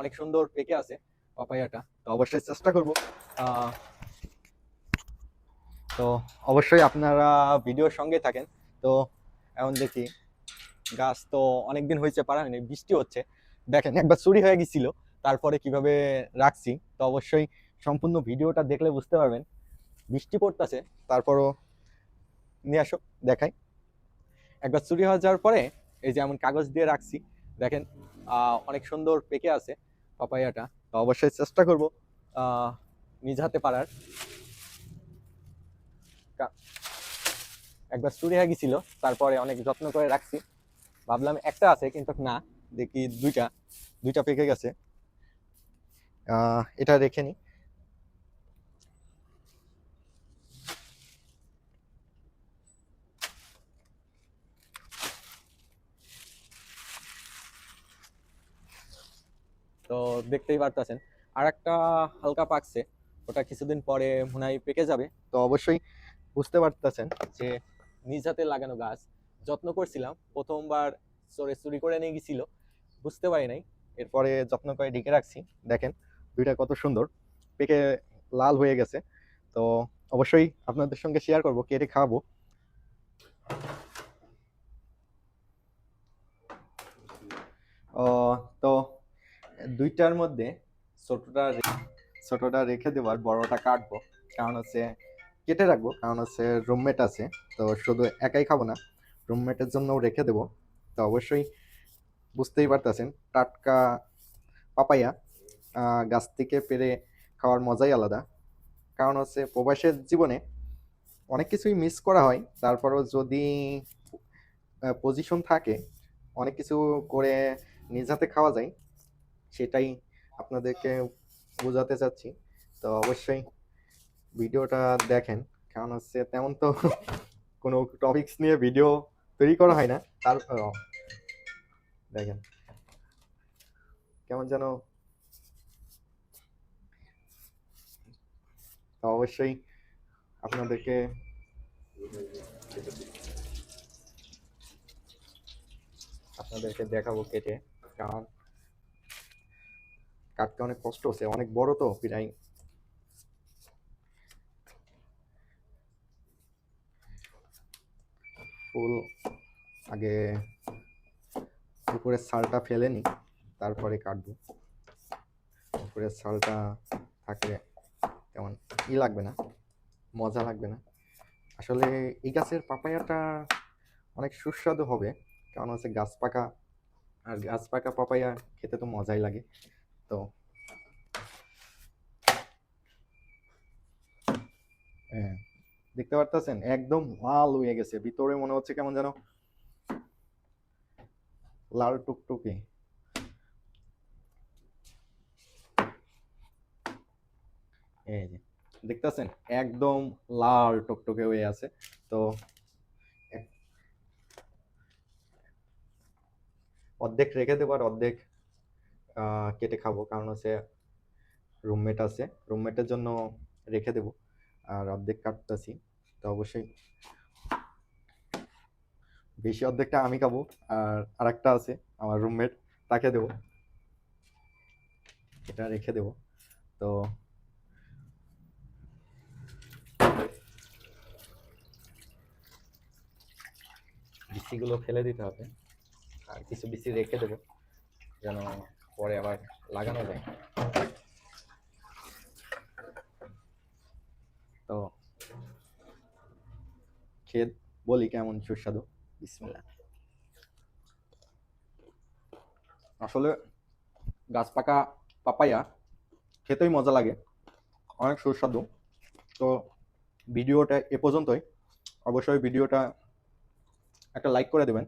অনেক সুন্দর পেকে আছে পাপায়াটা তো অবশ্যই চেষ্টা করব। তো অবশ্যই আপনারা ভিডিওর সঙ্গে থাকেন। তো এখন দেখি, গাছ তো অনেকদিন হয়েছে, পারা হয়নি, বৃষ্টি হচ্ছে। দেখেন, একবার চুরি হয়ে গেছিল, তারপরে কীভাবে রাখছি। তো অবশ্যই সম্পূর্ণ ভিডিওটা দেখলে বুঝতে পারবেন। বৃষ্টি পড়তেছে, তারপরও নিয়ে আসো, দেখাই। একবার চুরি হয়ে যাওয়ার পরে, এই যে এমন কাগজ দিয়ে রাখছি দেখেন অনেক সুন্দর পেকে আছে পাপাইয়াটা। তো অবশ্যই চেষ্টা করব নিজ হাতে পারার একবার চুরি হয়ে গেছিল, তারপরে অনেক যত্ন করে রাখছি। ভাবলাম একটা আছে, কিন্তু না, দেখি দুইটা দুইটা পেকে গেছে। এটা রেখে নি। তো দেখতেই পারতেছেন। আর একটা হালকা পাকছে, ওটা কিছুদিন পরে মনে হয় পেকে যাবে। তো অবশ্যই বুঝতে পারতেছেন যে নিজ হাতে লাগানো গাছ, যত্ন করছিলাম, প্রথমবার চোরে চুরি করে নিয়ে গেছিল, বুঝতে পারি নাই। এরপরে যত্ন করে ঢেকে রাখছি, দেখেন দুইটা কত সুন্দর, পেকে লাল হয়ে গেছে। তো অবশ্যই আপনাদের সঙ্গে শেয়ার করব, কেটে ও, তো দুইটার মধ্যে ছোটটা ছোটটা রেখে দেবো আর বড়টা কাটবো। কারণ হচ্ছে কেটে রাখব, কারণ হচ্ছে রুমমেট আছে, তো শুধু একাই খাব না রুমমেটের জন্যও রেখে দেবো। তো অবশ্যই বুঝতেই পারতেছেন, টাটকা পাপাইয়া গাছ থেকে পেরে খাওয়ার মজাই আলাদা। কারণ হচ্ছে প্রবাসের জীবনে অনেক কিছুই মিস করা হয়, তারপরও যদি পজিশন থাকে, অনেক কিছু করে নিজ হাতে খাওয়া যায় সেটাই আপনাদেরকে বোঝাতে চাচ্ছি। তো অবশ্যই ভিডিওটা দেখেন, কারণ হচ্ছে তেমন তো কোনো টপিকস নিয়ে ভিডিও তৈরি করা হয় না। তার দেখেন। কেমন যেন অবশ্যই আপনাদেরকে আপনাদেরকে দেখাবো কেটে, কারণ কাটতে অনেক কষ্ট হচ্ছে, অনেক বড় তো প্রায় ফুল আগে উপরের ছালটা ফেলে নি তারপরে কাটবো। উপরের ছালটা থাকলে তেমন ই লাগবে না, মজা লাগবে না। আসলে এই গাছের পাপায়াটা অনেক সুস্বাদু হবে, কারণ হচ্ছে গাছ পাকা, আর গাছ পাকা পাপায়া খেতে তো মজাই লাগে। তো। হ্যাঁ দেখতে পারতেছেন? একদম লাল হয়ে গেছে। ভিতরে মনে হচ্ছে কেমন যেন লাল টুকটুকে। দেখতেছেন? একদম লাল টকটকে হয়ে আছে। তো অর্ধেক রেখে দেবো অর্ধেক কেটে খাব। কারণ হচ্ছে রুমমেট আছে। রুমমেটের জন্য রেখে দেবো। আর অর্ধেক কাটতেছি, তো অবশ্যই বেশি অর্ধেকটা আমি খাব। আর আরেকটা আছে, আমার রুমমেট তাকে দেবো। এটা রেখে দেবো। তো বিচিগুলো ফেলে দিতে হবে। আর কিছু বিচি রেখে দেবো। যেন পরে আবার লাগানো যায়। তো খেয়ে বলি কেমন সুস্বাদু? বিসমিল্লাহ। আসলে গাছ পাকা পাপায়া খেতেই মজা লাগে, অনেক সুস্বাদু। তো ভিডিওটা এ পর্যন্তই। অবশ্যই ভিডিওটা একটা লাইক করে দেবেন।